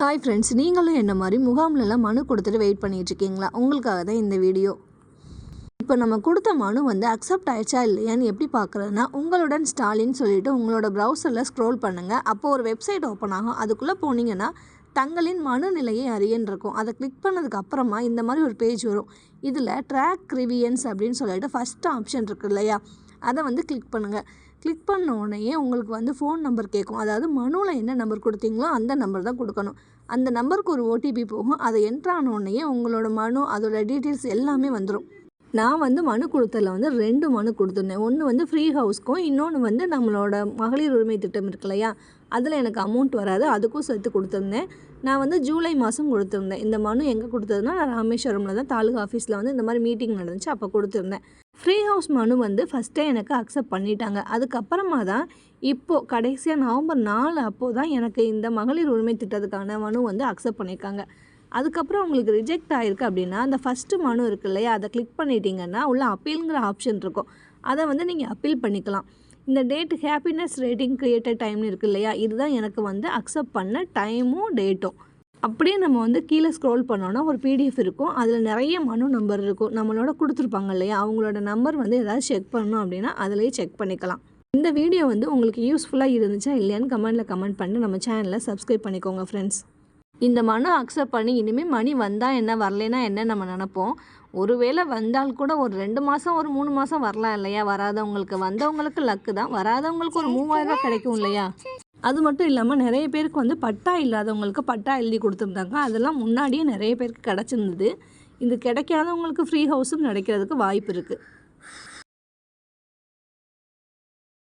Hi friends நீங்களும் என்ன மாதிரி முகாம்லலாம் மனு கொடுத்துட்டு வெயிட் பண்ணிகிட்டு இருக்கீங்களா உங்களுக்காக தான் இந்த வீடியோ இப்போ நம்ம கொடுத்த மனு வந்து அக்செப்ட் ஆயிடுச்சா இல்லையான்னு எப்படி பார்க்குறதுனா உங்களுடன் ஸ்டாலின் சொல்லிவிட்டு உங்களோட ப்ரௌசரில் ஸ்க்ரோல் பண்ணுங்கள் அப்போது ஒரு வெப்சைட் ஓப்பன் ஆகும். அதுக்குள்ளே போனீங்கன்னா தங்களின் மனநிலையை அறியன்றிருக்கும். அதை கிளிக் பண்ணதுக்கு அப்புறமா இந்த மாதிரி ஒரு பேஜ் வரும். இதில் ட்ராக் ரிவியன்ஸ் அப்படின்னு சொல்லிட்டு ஃபஸ்ட் ஆப்ஷன் இருக்கு இல்லையா? அதை வந்து கிளிக் பண்ணுங்கள் கிளிக் பண்ண உடனே உங்களுக்கு வந்து ஃபோன் நம்பர் கேட்கும். அதாவது மனுவில் என்ன நம்பர் கொடுத்தீங்களோ அந்த நம்பர் தான் கொடுக்கணும். அந்த நம்பருக்கு ஒரு ஓடிபி போகும். அதை என்ட்ரான உடனே உங்களோட மனு அதோட டீட்டெயில்ஸ் எல்லாமே வந்துடும் நான் வந்து மனு கொடுத்ததில் வந்து ரெண்டு மனு கொடுத்துருந்தேன். ஒன்று வந்து ஃப்ரீ ஹவுஸ்க்கும் இன்னொன்று வந்து நம்மளோட மகளிர் உரிமை திட்டம் இருக்கு இல்லையா? அதில் எனக்கு அமௌண்ட் வராது அதுக்கும் சேர்த்து கொடுத்துருந்தேன். நான் வந்து ஜூலை மாதம் கொடுத்துருந்தேன். இந்த மனு எங்கே கொடுத்ததுன்னா நான் ராமேஸ்வரமில் தான் தாலுகா ஆஃபீஸில் வந்து இந்த மாதிரி மீட்டிங் நடந்துச்சு அப்போ கொடுத்துருந்தேன். ஃப்ரீ ஹவுஸ் மனு வந்து ஃபஸ்ட்டே எனக்கு அக்செப்ட் பண்ணிட்டாங்க. அதுக்கப்புறமா தான் இப்போது கடைசியாக நவம்பர் நாலு அப்போது தான் எனக்கு இந்த மகளிர் உரிமை திட்டத்துக்கான மனு வந்து அக்செப்ட் பண்ணியிருக்காங்க. அதுக்கப்புறம் உங்களுக்கு ரிஜெக்ட் ஆகிருக்கு அப்படின்னா அந்த ஃபஸ்ட்டு மனு இருக்கு இல்லையா? அதை கிளிக் பண்ணிட்டீங்கன்னா உள்ள அப்பீலுங்கிற ஆப்ஷன் இருக்கும். அதை வந்து நீங்கள் அப்பீல் பண்ணிக்கலாம். இந்த டேட் ஹாப்பினஸ் ரேட்டிங் க்ரியேட்டட் டைம்னு இருக்கு இல்லையா? இதுதான் எனக்கு வந்து அக்செப்ட் பண்ண டைமும் டேட்டும் அப்படியே நம்ம வந்து கீழே ஸ்க்ரோல் பண்ணோன்னா ஒரு பிடிஎஃப் இருக்கும். அதில் நிறைய மனு நம்பர் இருக்கும். நம்மளோட கொடுத்துருப்பாங்க இல்லையா? அவங்களோட நம்பர் வந்து ஏதாவது செக் பண்ணணும் அப்படின்னா அதிலேயே செக் பண்ணிக்கலாம். இந்த வீடியோ வந்து உங்களுக்கு யூஸ்ஃபுல்லாக இருந்துச்சா இல்லையான்னு கமெண்ட்டில் கமெண்ட் பண்ணிட்டு நம்ம சேனலை சப்ஸ்கிரைப் பண்ணிக்கோங்க ஃப்ரெண்ட்ஸ் இந்த மனு அக்செப்ட் பண்ணி இனிமேல் மணி வந்தால் என்ன வரலைன்னா என்ன நம்ம நினப்போம். ஒருவேளை வந்தால் கூட ஒரு ரெண்டு மாதம் ஒரு மூணு மாதம் வரலாம் இல்லையா? வராதவங்களுக்கு வந்தவங்களுக்கு லக்கு தான். வராதவங்களுக்கு ஒரு மூவாயிரம் கிடைக்கும் இல்லையா? அது மட்டும் இல்லாமல் நிறைய பேருக்கு வந்து பட்டா இல்லாதவங்களுக்கு பட்டா எழுதி கொடுத்துருந்தாங்க. அதெல்லாம் முன்னாடியே நிறைய பேருக்கு கிடச்சிருந்தது. இது கிடைக்காதவங்களுக்கு ஃப்ரீ ஹவுஸும் கிடைக்கிறதுக்கு வாய்ப்பு இருக்குது